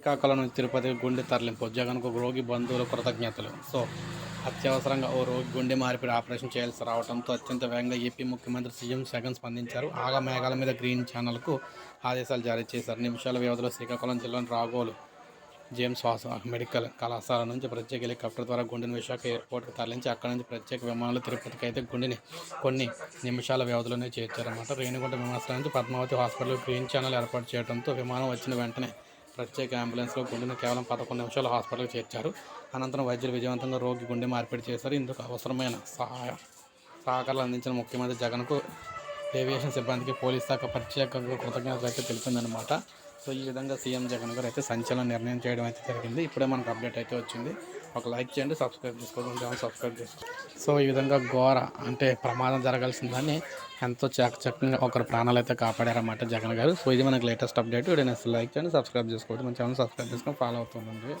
శ్రీకాకుళం నుంచి తిరుపతి గుండె తరలింపు. జగన్కు రోగి బంధువుల కృతజ్ఞతలు. సో అత్యవసరంగా ఓ రోగి గుండె మార్పిడి ఆపరేషన్ చేయాల్సి రావడంతో అత్యంత వేగంగా ఏపీ ముఖ్యమంత్రి సీఎం జగన్ స్పందించారు. ఆగా మేఘాల మీద గ్రీన్ ఛానల్కు ఆదేశాలు జారీ చేశారు. నిమిషాల వ్యవధిలో శ్రీకాకుళం జిల్లాను రాగోలు జేమ్స్ వాస మెడికల్ కళాశాల నుంచి ప్రత్యేక హెలికాప్టర్ ద్వారా గుండెని విశాఖ ఎయిర్పోర్ట్కి తరలించి అక్కడి నుంచి ప్రత్యేక విమానాలు తిరుపతికి అయితే గుండెని కొన్ని నిమిషాల వ్యవధిలోనే చేర్చారన్నమాట. రేణిగుంట విమానాశ్రయం నుంచి పద్మావతి హాస్పిటల్ గ్రీన్ ఛానల్ ఏర్పాటు చేయడంతో విమానం వచ్చిన వెంటనే ప్రత్యేక అంబులెన్స్లో గుండెను కేవలం పదకొండు నిమిషాలు హాస్పిటల్కి చేర్చారు. అనంతరం వైద్యులు విజయవంతంగా రోగి గుండె మార్పిడి చేశారు. ఇందుకు అవసరమైన సహాయ సహకారాలు అందించిన ముఖ్యమంత్రి జగన్కు ఏవియేషన్ సిబ్బందికి పోలీస్ శాఖ ప్రత్యేకంగా కృతజ్ఞతలు అయితే తెలిపిందనమాట సో ఈ విధంగా సీఎం జగన్ గారు అయితే సంచలన నిర్ణయం చేయడం అయితే జరిగింది. ఇప్పుడే మనకు అప్డేట్ అయితే వచ్చింది. ఒక లైక్ చేయండి సబ్స్క్రైబ్ చేసుకోండి సబ్స్క్రైబ్ చేసుకోండి సో ఈ విధంగా ఘోర అంటే ప్రమాదం జరగాల్సిందని ఎంతో చక్కగా ఒకరు ప్రాణాలు అయితే కాపాడారన్నమాట జగన్ గారు. సో ఇది మనకి లేటెస్ట్ అప్డేట్ వీడియో లైక్ చేయండి సబ్స్క్రైబ్ చేసుకోండి. మన ఛానల్ సబ్స్క్రైబ్ చేసుకొని ఫాలో అవుతుందండి